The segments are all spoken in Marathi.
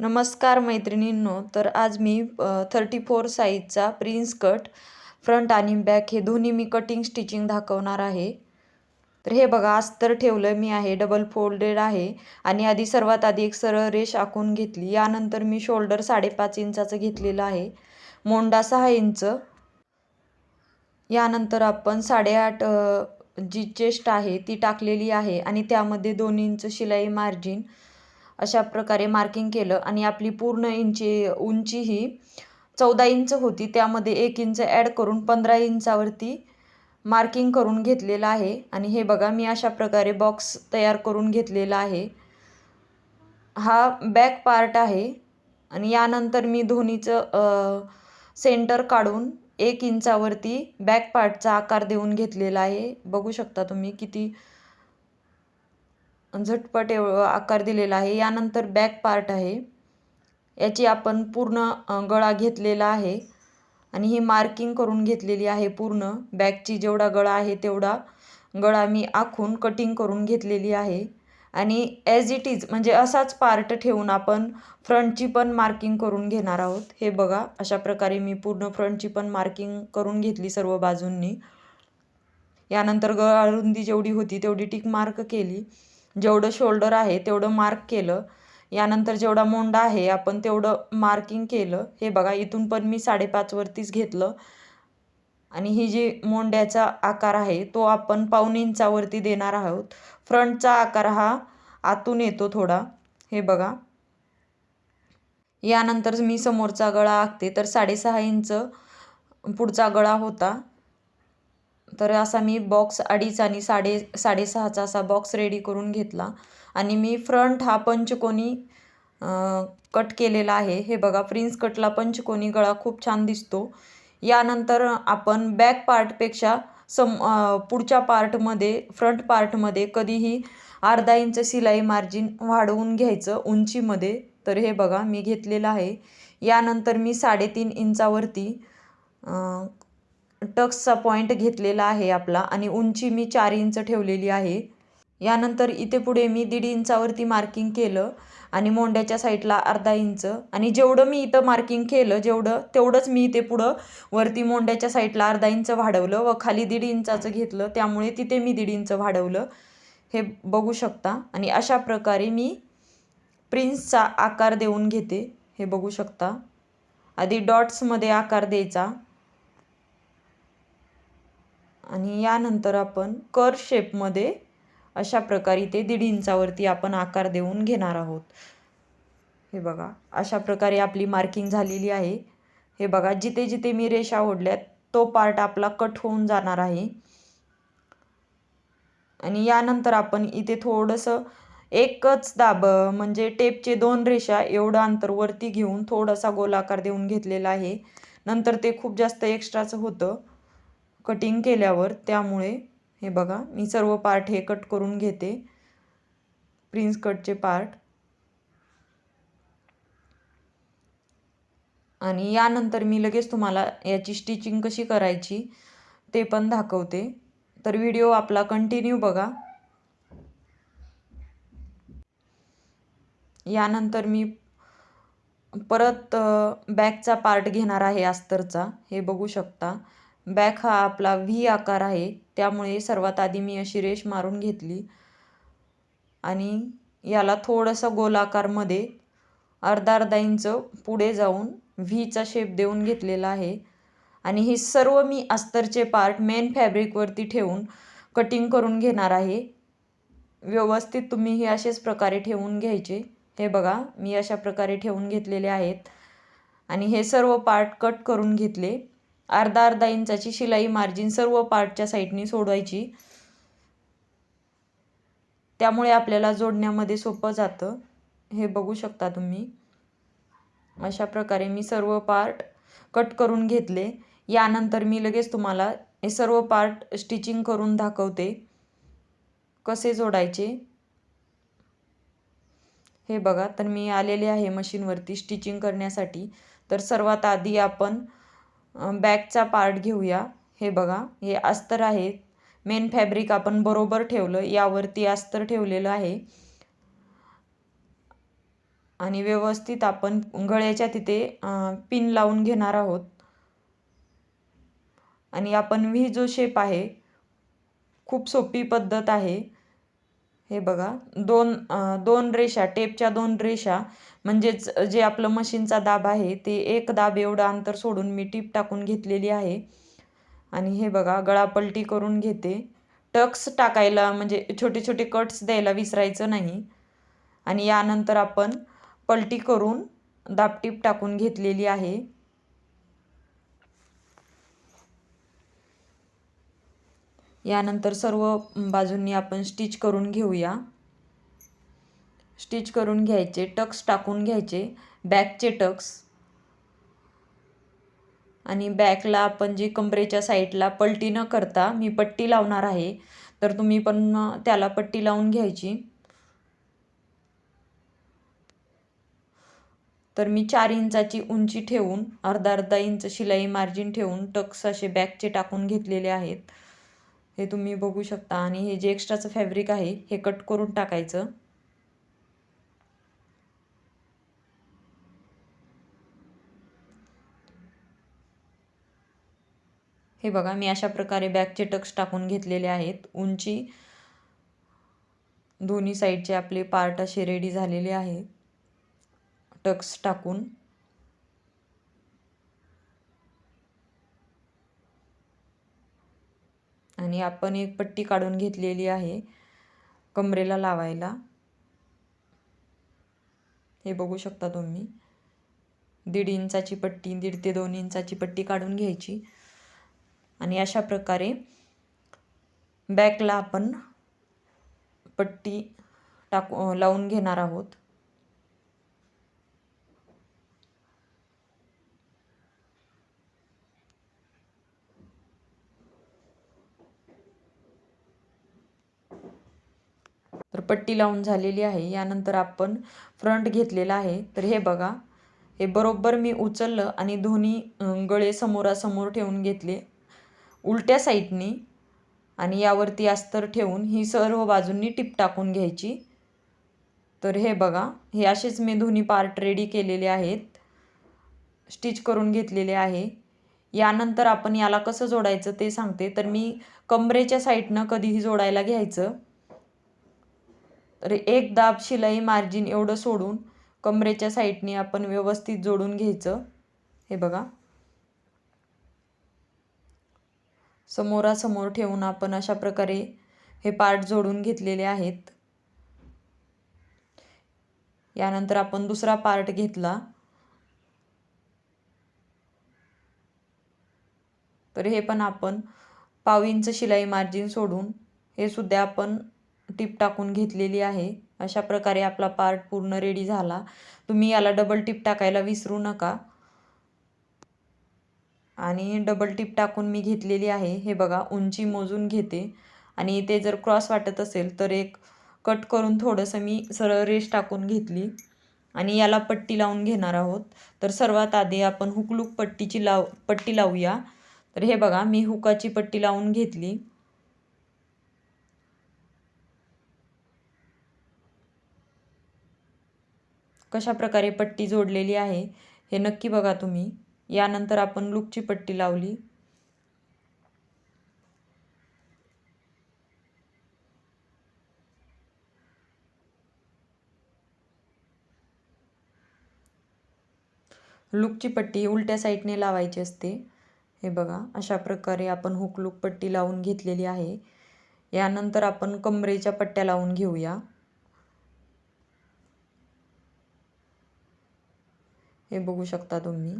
नमस्कार मैत्रिणींनो तर आज मी थर्टी फोर साईजचा प्रिन्स कट फ्रंट आणि बॅक हे दोन्ही मी कटिंग स्टिचिंग दाखवणार आहे. तर हे बघा अस्तर ठेवलं मी आहे डबल फोल्डेड आहे आणि आधी सर्वात आधी एक सरळ रेष आखून घेतली. यानंतर मी शोल्डर साडेपाच इंचाचं घेतलेलं आहे मोंडा सहा इंच. यानंतर आपण साडेआठ जी चेस्ट आहे ती टाकलेली आहे आणि त्यामध्ये दोन इंच शिलाई मार्जिन अशा प्रकारे मार्किंग केलं आणि आपली पूर्ण इंची उंची ही चौदा इंच होती. त्यामध्ये एक इंच ॲड करून पंधरा इंचावरती मार्किंग करून घेतलेलं आहे. आणि हे बघा मी अशा प्रकारे बॉक्स तयार करून घेतलेला आहे. हा बॅक पार्ट आहे. आणि यानंतर मी दोन्हीचं सेंटर काढून एक इंचावरती बॅक पार्टचा आकार देऊन घेतलेला आहे. बघू शकता तुम्ही किती झटपट एव आकार दिलेला आहे. यानंतर बॅक पार्ट आहे. याची आपण पूर्ण गळा घेतलेला आहे. आणि ही मार्किंग करून घेतलेली आहे पूर्ण. बॅकची जेवढा गळा आहे तेवढा गळा मी आखून कटिंग करून घेतलेली आहे. आणि ॲज इट इज म्हणजे असाच पार्ट ठेवून आपण फ्रंटची पण मार्किंग करून घेणार आहोत. हे बघा अशा प्रकारे मी पूर्ण फ्रंटची पण मार्किंग करून घेतली सर्व बाजूंनी. यानंतर गळा रुंदी जेवढी होती तेवढी टिक मार्क केली. जेवढं शोल्डर आहे तेवढं मार्क केलं. यानंतर जेवढा मोंडा आहे आपण तेवढं मार्किंग केलं. हे बघा इथून पण मी साडेपाचवरतीच घेतलं. आणि ही जी मोंड्याचा आकार आहे तो आपण पाऊन इंचावरती देणार आहोत. फ्रंटचा आकार हा आतून येतो थोडा. हे बघा. यानंतर मी समोरचा गळा आखते. तर साडेसहा इंच पुढचा गळा होता. तर असा मी बॉक्स अडीच आणि साडे साडेसहाचा असा बॉक्स रेडी करून घेतला. आणि मी फ्रंट हा पंचकोनी कट केलेला आहे. हे बघा प्रिन्स कटला पंचकोनी गळा खूप छान दिसतो. यानंतर आपण बॅक पार्टपेक्षा सम पुढच्या पार्टमध्ये फ्रंट पार्टमध्ये कधीही अर्धा इंच शिलाई मार्जिन वाढवून घ्यायचं उंचीमध्ये. तर हे बघा मी घेतलेलं आहे. यानंतर मी साडेतीन इंचावरती टक्सचा पॉईंट घेतलेला आहे आपला आणि उंची मी चार इंच ठेवलेली आहे. यानंतर इथे पुढे मी दीड इंचावरती मार्किंग केलं आणि मोंड्याच्या साईडला अर्धा इंच आणि जेवढं मी इथं मार्किंग केलं जेवढं तेवढंच मी इथे पुढं वरती मोंड्याच्या साईडला अर्धा इंच वाढवलं व खाली दीड इंचाचं घेतलं त्यामुळे तिथे मी दीड इंच वाढवलं. हे बघू शकता आणि अशा प्रकारे मी प्रिन्सचा आकार देऊन घेते. हे बघू शकता. आधी डॉट्समध्ये आकार द्यायचा. आणि यानंतर आपण कर शेपमध्ये अशा प्रकारे ते दीड इंचावरती आपण आकार देऊन घेणार आहोत. हे बघा अशा प्रकारे आपली मार्किंग झालेली आहे. हे बघा जिथे जिथे मी रेषा ओढल्यात तो पार्ट आपला कट होऊन जाणार आहे. आणि यानंतर आपण इथे थोडंसं एकच दाब म्हणजे टेपचे दोन रेषा एवढं अंतर वरती घेऊन थोडासा गोलाकार देऊन घेतलेला आहे. नंतर ते खूप जास्त एक्स्ट्राचं होतं. कटिंग केल्यावर त्यामुळे हे बघा मी सर्व पार्ट हे कट करून घेते. प्रिन्स कटचे पार्ट आणि यानंतर मी लगेच तुम्हाला याची स्टिचिंग कशी करायची ते पण दाखवते. तर व्हिडिओ आपला कंटिन्यू बघा. यानंतर मी परत बॅकचा पार्ट घेणार आहे अस्तरचा हे बघू शकता. बॅक हा आपला व्ही आकार आहे. त्यामुळे सर्वात आधी मी अशी रेष मारून घेतली. आणि याला थोडंसं गोलाकारमध्ये अर्धा अर्धा इंच पुढे जाऊन व्हीचा शेप देऊन घेतलेला आहे. आणि हे सर्व मी अस्तरचे पार्ट मेन फॅब्रिकवरती ठेवून कटिंग करून घेणार आहे. व्यवस्थित तुम्ही हे असेच प्रकारे ठेवून घ्यायचे. हे बघा मी अशा प्रकारे ठेवून घेतलेले आहेत. आणि हे सर्व पार्ट कट करून घेतले. अर्धा अर्धा इंचाची शिलाई मार्जिन सर्व पार्टच्या साईडनी सोडवायची त्यामुळे आपल्याला जोडण्यामध्ये सोपं जातं. हे बघू शकता तुम्ही. अशा प्रकारे मी सर्व पार्ट कट करून घेतले. यानंतर मी लगेच तुम्हाला हे सर्व पार्ट स्टिचिंग करून दाखवते. कसे जोडायचे? हे बघा तर मी आलेले आहे मशीनवरती स्टिचिंग करण्यासाठी. तर सर्वात आधी आपण बॅकचा पार्ट घेऊया. हे बघा हे अस्तर आहे. मेन फॅब्रिक आपण बरोबर ठेवलं यावरती अस्तर ठेवलेलं आहे. आणि व्यवस्थित आपण गळ्याच्या तिथे पिन लावून घेणार आहोत. आणि आपण व्ही जो शेप आहे खूप सोपी पद्धत आहे. हे बघा दोन दोन रेषा टेपच्या दोन रेषा. म्हणजेच जे आपलं मशीनचा दाब आहे ते एक दाब एवढं अंतर सोडून मी टीप टाकून घेतलेली आहे. आणि हे बघा गळापलटी करून घेते. टक्स टाकायला म्हणजे छोटे छोटे कट्स द्यायला विसरायचं नाही. आणि यानंतर आपण पलटी करून दाबटीप टाकून घेतलेली आहे. यानंतर सर्व बाजूंनी आपण स्टिच करून घेऊया. स्टिच करून घ्यायचे टक्स टाकून घ्यायचे. बॅकचे टक्स. आणि बॅकला आपण जी कमरेच्या साईडला पलटी न करता मी पट्टी लावणार आहे. तर तुम्ही पण त्याला पट्टी लावून घ्यायची. तर मी चार इंचाची उंची ठेवून अर्धा अर्धा इंच शिलाई मार्जिन ठेवून टक्स असे बॅकचे टाकून घेतलेले आहेत. हे तुम्ही बघू शकता. आणि हे जे एक्स्ट्राचं फॅब्रिक आहे हे कट करून टाकायचं. हे बघा मी अशा प्रकारे बॅकचे टक्स टाकून घेतलेले आहेत. उंची दोन्ही साईडचे आपले पार्ट असे रेडी झालेले आहे. टक्स टाकून. आणि आपण एक पट्टी काढून घेतलेली आहे कमरेला लावायला. हे बघू शकता तुम्ही. दीड इंचाची पट्टी दीड ते दोन इंचाची पट्टी काढून घ्यायची. आणि अशा प्रकारे बॅकला आपण पट्टी टाकू लावून घेणार आहोत. तर पट्टी लावून झालेली आहे. यानंतर आपण फ्रंट घेतलेला आहे. तर हे बघा हे बरोबर मी उचललं आणि दोन्ही गळे समोरासमोर ठेवून घेतले. उलट्या साईडनी आणि यावरती अस्तर ठेवून ही सर्व बाजूंनी टीप टाकून घ्यायची. तर हे बघा हे असेच मी दोन्ही पार्ट रेडी केलेले आहेत. स्टिच करून घेतलेले आहे. यानंतर आपण याला कसं जोडायचं ते सांगते. तर मी कमरेच्या साईडनं कधीही जोडायला घ्यायचं. तर एक दाब शिलाई मार्जिन एवढं सोडून कमरेच्या साईडने आपण व्यवस्थित जोडून घ्यायचं. हे बघा. समोरासमोर ठेवून आपण अशा प्रकारे हे पार्ट जोडून घेतलेले आहेत. यानंतर आपण दुसरा पार्ट घेतला. तर हे पण आपण पाव इंच शिलाई मार्जिन सोडून हे सुद्धा आपण टिप टाकून घेतलेली आहे. अशा प्रकारे आपला पार्ट पूर्ण रेडी झाला. तुम्ही याला डबल टिप टाकायला विसरू नका. आणि डबल टीप टाकून मी घेतलेली आहे. हे बघा उंची मोजून घेते. आणि ते जर क्रॉस वाटत असेल तर एक कट करून थोडंसं मी सरळ रेष टाकून घेतली. आणि याला पट्टी लावून घेणार आहोत. तर सर्वात आधी आपण हुकलूक पट्टीची लाव पट्टी लावूया. तर हे बघा मी हुकाची पट्टी लावून घेतली. कशा प्रकारे पट्टी जोडलेली आहे हे नक्की बघा तुम्ही. यानंतर आपण लुकची पट्टी लावली. लुकची पट्टी उलट्या साईडने लावायची असते. हे बघा अशा प्रकारे आपण हुक लुक पट्टी लावून घेतलेली आहे. यानंतर आपण कमरेच्या पट्ट्या लावून घेऊया. हे बघू शकता तुम्ही.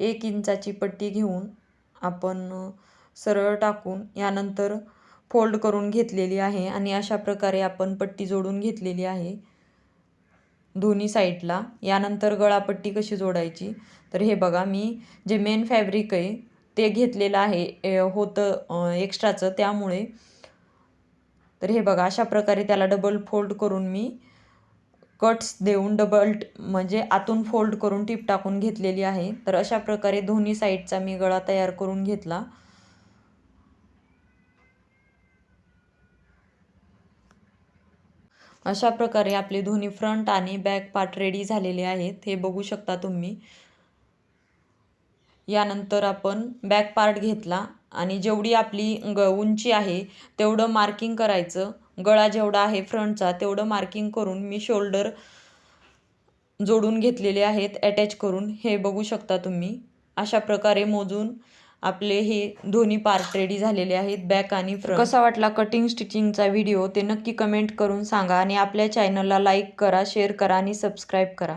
एक इंचाची पट्टी घेऊन आपण सरळ टाकून यानंतर फोल्ड करून घेतलेली आहे आणि अशा प्रकारे आपण पट्टी जोडून घेतलेली आहे दोन्ही साईडला. यानंतर गळापट्टी कशी जोडायची? तर हे बघा मी जे मेन फॅब्रिक आहे ते घेतलेलं आहे होतं एक्स्ट्राचं त्यामुळे. तर हे बघा अशा प्रकारे त्याला डबल फोल्ड करून मी कट्स देऊन डबल म्हणजे आतून फोल्ड करून टीप टाकून घेतलेली आहे. तर अशा प्रकारे दोन्ही साईडचा मी गळा तयार करून घेतला. अशा प्रकारे आपले दोन्ही फ्रंट आणि बॅक पार्ट रेडी झालेले आहेत. हे बघू शकता तुम्ही. यानंतर आपण बॅक पार्ट घेतला आणि जेवढी आपली ग उंची आहे तेवढं मार्किंग करायचं. गळा जेवढा आहे फ्रंटचा तेवढं मार्किंग करून मी शोल्डर जोडून घेतलेले आहेत अटॅच करून. हे बघू शकता तुम्ही. अशा प्रकारे मोजून आपले हे दोन्ही पार्ट रेडी झालेले आहेत बॅक आणि फ्रंट कसा वाटला कटिंग स्टिचिंगचा व्हिडिओ ते नक्की कमेंट करून सांगा आणि आपल्या चॅनलला लाईक करा शेअर करा आणि सबस्क्राईब करा.